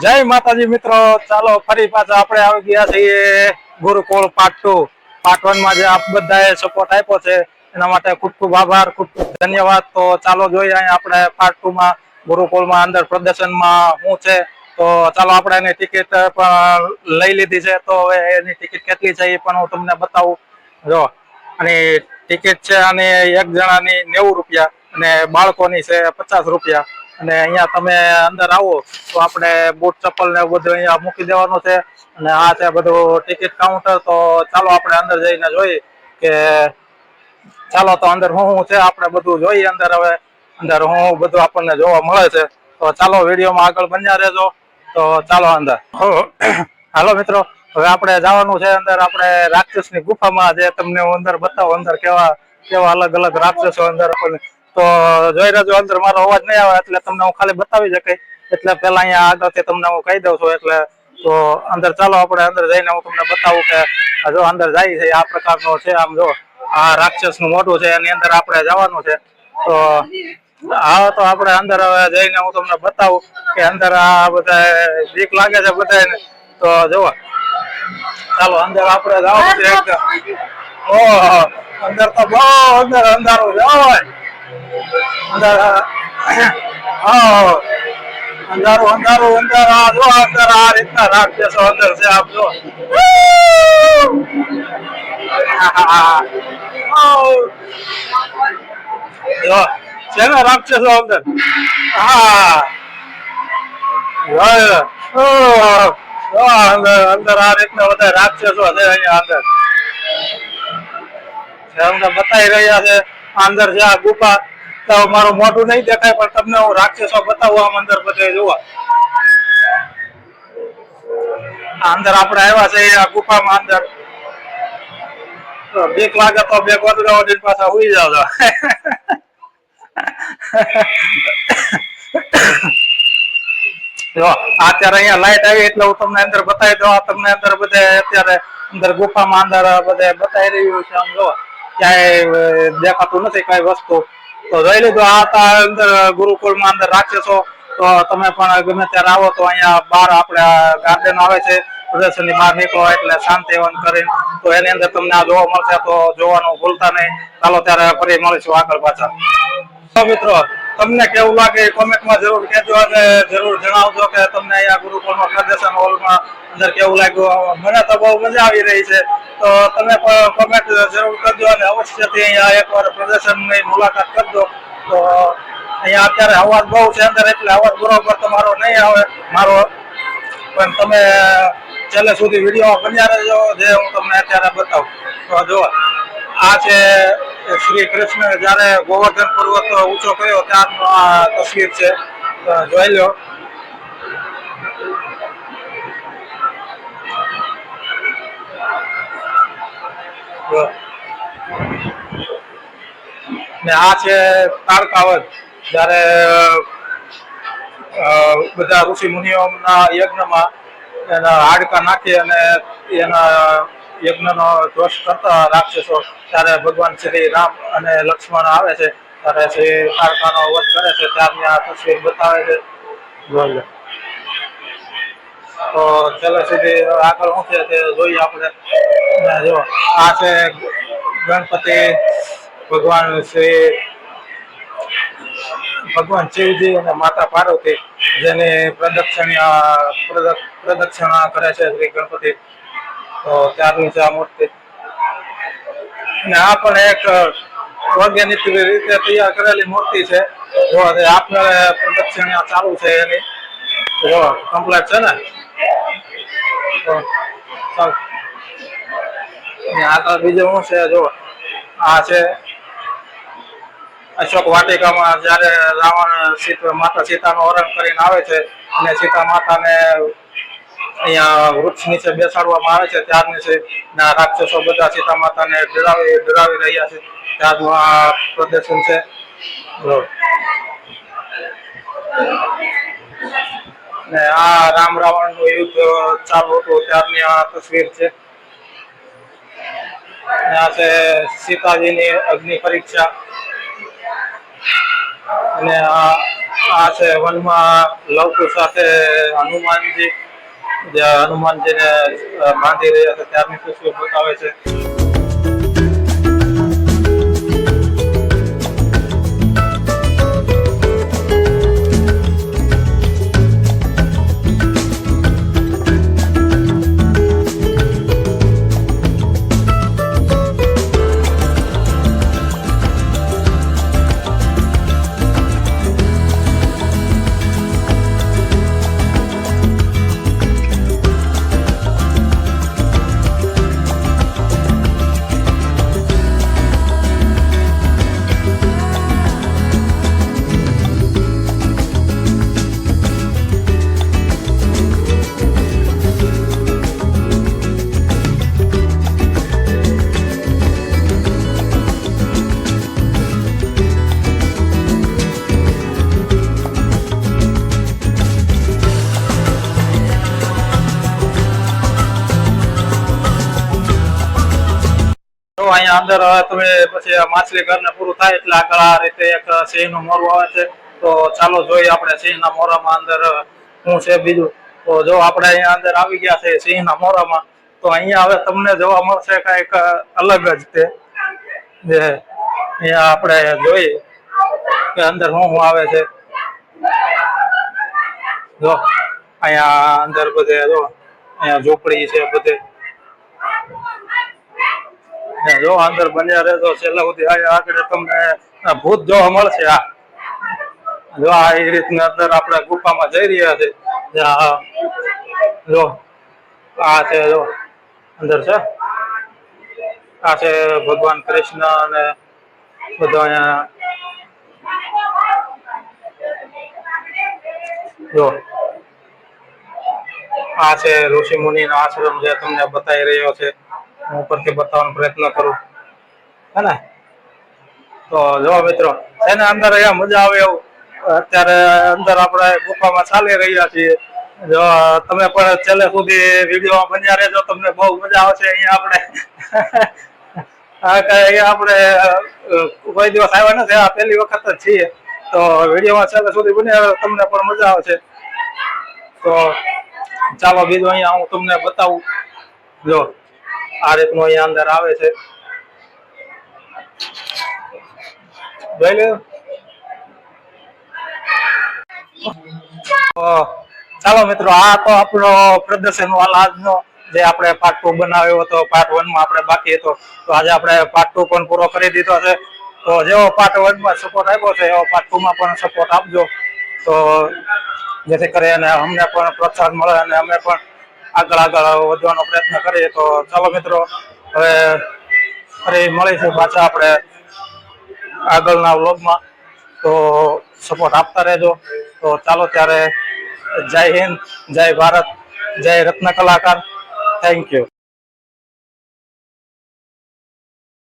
જય માતાજી મિત્રો, ચાલો ફરી પાછા આપણે આવી ગયા છીએ ગુરુકુળ પાર્ટ ટુ જે આપ બધાએ સપોર્ટ આપ્યો છે, એના માટે ખૂબ ખૂબ આભાર, ખૂબ ખૂબ ધન્યવાદ. તો ચાલો જોઈએ અહીં આપણે પાર્ટમાં ગુરુકુળમાં અંદર પ્રદર્શનમાં શું છે. તો ચાલો આપણે એની ટિકિટ પણ લઈ લીધી છે. તો હવે એની ટિકિટ કેટલી છે એ પણ હું તમને બતાવું. જો, અને ટિકિટ છે અને એક જણાની નેવું રૂપિયા અને બાળકોની છે પચાસ રૂપિયા. અને અહીંયા તમે અંદર આવો તો આપણે બૂટ ચપ્પલ ને બધું અહીંયા મૂકી દેવાનું છે. અને આ છે બધું ટિકિટ કાઉન્ટર. તો ચાલો આપણે અંદર જઈને જોઈએ કે ચાલો તો અંદર શું શું છે આપણે બધું જોઈએ અંદર હવે. અંદર હું બધું આપણને જોવા મળે છે. તો ચાલો વિડીયોમાં આગળ બન્યા રહેજો. તો ચાલો અંદર. હો, હાલો મિત્રો હવે આપણે જવાનું છે અંદર. આપણે રાક્ષસની ગુફામાં જે તમને હું અંદર બતાવો અંદર કેવા કેવા અલગ અલગ રાક્ષસો અંદર આપણને તો જોઈ રહ્યો અંદર મારો અવાજ નહીં આવે એટલે તમને હું ખાલી બતાવી શકાય. એટલે પેલા અહીંયા આગળથી તમને હું કહી દઉં છું એટલે તો અંદર ચાલો આપણે અંદર જઈને હું તમને બતાવું કે જો અંદર જાય છે આ પ્રકારનો છે આમ જો આ રાક્ષસનું મોઢું છે એની અંદર આપણે જવાનું છે. તો હા તો આપણે અંદર હવે જઈને હું તમને બતાવું કે અંદર આ બધા બીક લાગે છે બધાને તો જુઓ. ચાલો અંદર આપણે જવાનું છે ઓહો અંદર તો બહુ અંદર અંધારું હા અંધારું. અંધારું અંદર આ જો આ રીતના રાક્ષસો અંદર છે આપ જો. છે અંદર. હા. અંદર આ રીતના બધા રાક્ષસો છે અહીંયા અંદર. જે અમને બતાવી રહ્યા છે. અંદર છે ગુફા. તો મારું મોઢું નહીં દેખાય, પણ તમને હું રાક્ષસો બતાવું આમ અંદર બધે જોવા. અંદર આપણે આવ્યા છે આ ગુફામાં અંદર. બીક લાગે તો બે ગોદડા ઓડીને પાછા હુઈ જાવ જો, અત્યારે અહીંયા લાઈટ આવી એટલે હું તમને અંદર બતાવી દઉં. તમને અંદર બધે અત્યારે અંદર ગુફામાં અંદર બધે બતાવી રહ્યું છે આમ જો ક્યાંય દેખાતું નથી કઈ વસ્તુ. તો જોઈ લીધું, આ હતા અંદર ગુરુકુળમાં અંદર રાક્ષસો. તો તમે પણ ગમે ત્યારે આવો તો અહીંયા બહાર આપણે ગાર્ડન આવે છે, પ્રદર્શનની બહાર નીકળો એટલે શાંતિવન કરીને. તો એની અંદર તમને આ જોવા મળશે, તો જોવાનું ભૂલતા નહીં. ચાલો ત્યારે ફરી મળીશું આગળ પાછા. મિત્રો તમને કેવું લાગે કોમેન્ટમાં જરૂર કહેજો અને જરૂર જણાવજો કે તમને અહીંયા ગુરુકુળમાં પ્રદર્શન હોલમાં અંદર કેવું લાગ્યું. મને તો બહુ મજા આવી રહી છે. તો તમે કોમેન્ટ જરૂર કરજો અને અવશ્યથી અહીંયા એકવાર પ્રદર્શનની મુલાકાત કરજો. તો અહીંયા અત્યારે અવાજ બહુ છે અંદર, એટલે અવાજ બરોબર તમારો નહીં આવે, મારો. પણ તમે છેલ્લે સુધી વીડિયો બન્યા રહેજો, જે હું તમને અત્યારે બતાવું. તો જો આ છે શ્રી કૃષ્ણ જ્યારે ગોવર્ધન પર્વત ઊંચો કર્યો, ત્યારનો આ તસવીર છે. જોઈ લો. ને આ છે તારકાવત જ્યારે બધા ઋષિ મુનિઓના યજ્ઞમાં એના હાડકા નાખી અને એના યજ્ઞનો દોષ કરતા રાક્ષસો ત્યારે ભગવાન શ્રી રામ અને લક્ષ્મણ આવે છે ત્યારે શ્રી તારકાનો વધ કરે છે ત્યારની આ તસવીર બતાવે છે. તો છેલ્લે સુધી આગળ શું છે તે જોઈએ આપણે. જો આ છે ગણપતિ ભગવાન શ્રી ભગવાન શિવજી અને માતા પાર્વતી જેની પ્રદક્ષિણા પ્રદક્ષ- પ્રદક્ષિણા કરે છે શ્રી ગણપતિ. તો ત્યારની છે આ મૂર્તિ. અને આ પણ એક વૈજ્ઞાનિક રીતે તૈયાર કરેલી મૂર્તિ છે. જો આપમેળે પ્રદક્ષિણા ચાલુ છે એની. જો કમ્પ્લેટ છે ને? આગળ બીજું શું છે? જો, આ છે અશોક વાટિકામાં જ્યારે રાવણ માતા સીતાનું હરણ કરીને આવે છે, અને સીતા માતાને અહીંયા વૃક્ષ નીચે બેસાડવામાં આવે છે, ત્યારની છે રાક્ષસો બધા સીતા માતાને ડરાવી ડરાવી રહ્યા છે. ત્યારનું આ પ્રદર્શન છે. ને આ રામ રાવણનું યુદ્ધ ચાલુ હતું, ત્યારની આ તસવીર છે. સીતાજીની અગ્નિ પરીક્ષા. અને આ આ છે વનમાં લવકુ સાથે હનુમાનજી જે હનુમાનજીને બાંધી રહ્યા હતા ત્યારની તસવીર બતાવે છે. અંદર તમે પછી માછલી ઘરને પૂરું થાય એટલે આગળ આ રીતે એક સિંહનું મોરું આવે છે. તો ચાલો જોઈએ આપણે સિંહના મોરામાં અંદર શું છે બીજું. તો જો આપણે અહીંયા અંદર આવી ગયા છે સિંહના મોરામાં, તો અહીંયા હવે તમને જોવા મળશે કંઈક અલગ જ તે. જે અહીંયા આપણે જોઈએ કે અંદર શું શું આવે છે. જો, અહીંયા અંદર બધે જો, અહીંયા ઝૂંપડી છે બધે. જો અંદર બન્યા રહેજો, છેલ્લા સુધી આગળ તમને ભૂત જોવા મળશે આ. જો આ એ રીતના અંદર આપણે ગુફામાં જઈ રહ્યા છે, જો આ છે, જો, અંદર છે. આ છે ભગવાન કૃષ્ણ અને બધો અહીંયા. જો, આ છે ઋષિ મુનિ નો આશ્રમ જે તમને બતાવી રહ્યો છે. હું ઉપરથી બતાવવાનો પ્રયત્ન કરું. હે તો જો મિત્રો એને અંદર અહીંયા મજા આવે એવું. અત્યારે અંદર આપણે ગુફામાં ચાલી રહ્યા છીએ. જો તમે પણ છેલ્લે સુધી વિડીયોમાં બન્યા રહેજો, તમને બહુ મજા આવશે અહીંયા આપણે. અહીંયા આપણે કોઈ દિવસ આવ્યા નથી, આ પહેલી વખત જ છીએ. તો વિડીયોમાં છેલ્લે સુધી બન્યા તમને પણ મજા આવશે. તો ચાલો બીજું અહીંયા હું તમને બતાવું. જો આ રીતનું અહીંયા અંદર આવે છે. જોઈ ચાલો મિત્રો, આ તો આપણો પ્રદર્શન વાળો આજનો જે આપણે પાર્ટ ટુ બનાવ્યો હતો પાર્ટ વનમાં આપણે બાકી હતો. તો આજે આપણે પાર્ટ ટુ પણ પૂરો કરી દીધો છે. તો જેવો પાર્ટ વનમાં સપોર્ટ આપ્યો છે, એવો પાર્ટ ટુ માં પણ સપોર્ટ આપજો. તો જેથી કરીને અમને પણ પ્રોત્સાહન મળે અને અમે પણ આગળ આગળ વધવાનો પ્રયત્ન કરીએ તો ચાલો મિત્રો, હવે ફરી મળીશું પાછા આપણે આગળના વ્લોગમાં. તો સપોર્ટ આપતા રહેજો. તો ચાલો ત્યારે જય હિન્દ, જય ભારત, જય રત્ન કલાકાર. Thank you